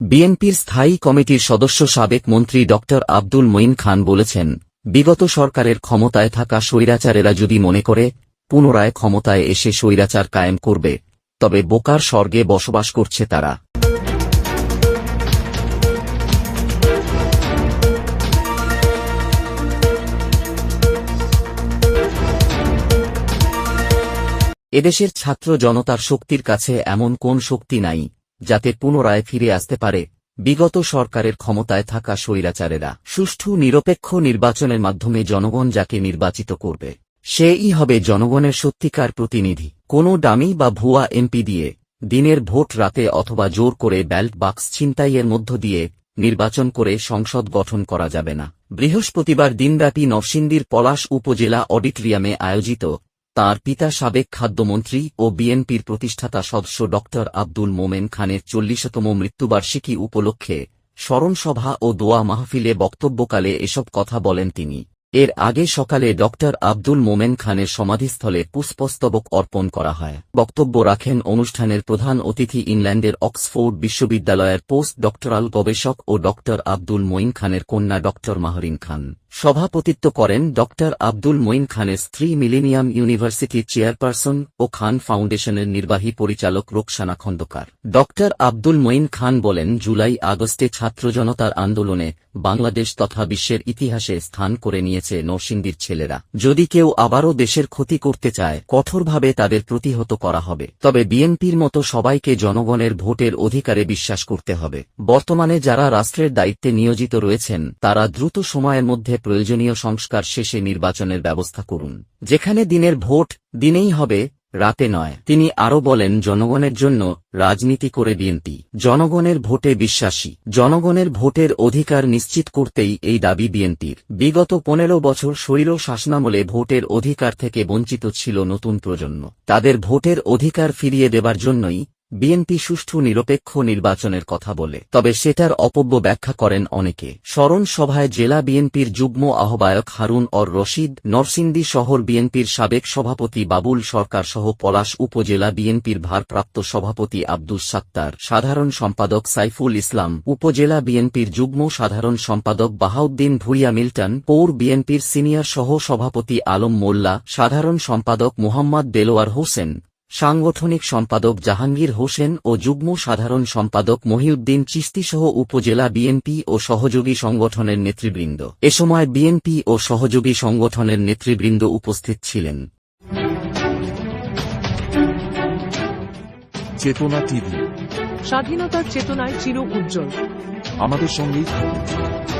বিএনপির স্থায়ী কমিটির সদস্য সাবেক মন্ত্রী ড. আব্দুল মঈন খান বলেছেন, বিগত সরকারের ক্ষমতায় থাকা স্বৈরাচারেরা যদি মনে করে, পুনরায় ক্ষমতায় এসে স্বৈরাচার কায়েম করবে, তবে বোকার স্বর্গে বসবাস করছে তারা। এদেশের ছাত্র জনতার শক্তির কাছে এমন কোন শক্তি নাই। যাতে পুনরায় ফিরে আসতে পারে, বিগত সরকারের ক্ষমতায় থাকা স্বৈরাচারেরা। সুষ্ঠু, নিরপেক্ষ নির্বাচনের মাধ্যমে জনগণ যাকে নির্বাচিত করবে সেই হবে জনগণের সত্যিকার প্রতিনিধি। কোনো ডামি বা ভুয়া এমপি দিয়ে দিনের ভোট রাতে অথবা জোর করে ব্যালট বাক্স ছিনতাইয়ের মধ্য দিয়ে নির্বাচন করে সংসদ গঠন করা যাবে না। বৃহস্পতিবার দিনব্যাপী নরসিংদীর পলাশ উপজেলা অডিটোরিয়ামে আয়োজিত তার পিতা সাবেক খাদ্যমন্ত্রী ও বিএনপির প্রতিষ্ঠাতা সদস্য ড. আব্দুল মোমেন খানের চল্লিশতম মৃত্যুবার্ষিকী উপলক্ষে স্মরণসভা ও দোয়া মাহফিলে বক্তব্যকালে এসব কথা বলেন তিনি। এর আগে সকালে ড আব্দুল মোমেন খানের সমাধিস্থলে পুষ্পস্তবক অর্পণ করা হয়। বক্তব্য রাখেন অনুষ্ঠানের প্রধান অতিথি ইংল্যান্ডের অক্সফোর্ড বিশ্ববিদ্যালয়ের পোস্ট ডক্টরাল গবেষক ও ড আব্দুল মঈন খানের কন্যা ড মাহরিন খান। সভাপতিত্ব করেন ড আব্দুল মঈন খানের স্ত্রী মিলেনিয়াম ইউনিভার্সিটির চেয়ারপারসন ও খান ফাউন্ডেশনের নির্বাহী পরিচালক রোকসানা খন্দকার। ড আব্দুল মঈন খান বলেন, জুলাই আগস্টে ছাত্র জনতার আন্দোলনে বাংলাদেশ তথা বিশ্বের ইতিহাসে স্থান করে নিয়েছে নরসিংদীর ছেলেরা। যদি কেউ আবারও দেশের ক্ষতি করতে চায়, কঠোরভাবে তাদের প্রতিহত করা হবে। তবে বিএনপির মতো সবাইকে জনগণের ভোটের অধিকারে বিশ্বাস করতে হবে। বর্তমানে যারা রাষ্ট্রের দায়িত্বে নিয়োজিত রয়েছেন, তারা দ্রুত সময়ের মধ্যে প্রয়োজনীয় সংস্কার শেষে নির্বাচনের ব্যবস্থা করুন। যেখানে দিনের ভোট, দিনেই হবে রাতে নয়। তিনি আরও বলেন, জনগণের জন্য রাজনীতি করে বিএনপি। জনগণের ভোটে বিশ্বাসী। জনগণের ভোটের অধিকার নিশ্চিত করতেই এই দাবি বিএনপির। বিগত পনেরো বছর শরীর শাসনামলে ভোটের অধিকার থেকে বঞ্চিত ছিল নতুন প্রজন্ম। তাদের ভোটের অধিকার ফিরিয়ে দেবার জন্যই বিএনপি সুষ্ঠু নিরপেক্ষ নির্বাচনের কথা বলে, তবে সেটার অপব্য ব্যাখ্যা করেন অনেকে। স্মরণ সভায় জেলা বিএনপির যুগ্ম আহ্বায়ক হারুন অর রশিদ, নরসিংদী শহর বিএনপির সাবেক সভাপতি বাবুল সরকার সহ পলাশ উপজেলা বিএনপির ভারপ্রাপ্ত সভাপতি আব্দুস সাত্তার, সাধারণ সম্পাদক সাইফুল ইসলাম, উপজেলা বিএনপির যুগ্ম সাধারণ সম্পাদক বাহাউদ্দিন ভুইয়া মিল্টন, পৌর বিএনপির সিনিয়র সহ সভাপতি আলম মোল্লা, সাধারণ সম্পাদক মোহাম্মদ দেলোয়ার হোসেন সাংগঠনিক সম্পাদক জাহাঙ্গীর হোসেন ও যুগ্ম সাধারণ সম্পাদক মহিউদ্দিন চিস্তিসহ উপজেলা বিএনপি ও সহযোগী সংগঠনের নেতৃবৃন্দ। এ সময় বিএনপি ও সহযোগী সংগঠনের নেতৃবৃন্দ উপস্থিত ছিলেন। চেতনা টিভি। স্বাধীনতার চেতনায় চির উজ্জ্বল। আমাদের সঙ্গেই থাকুন।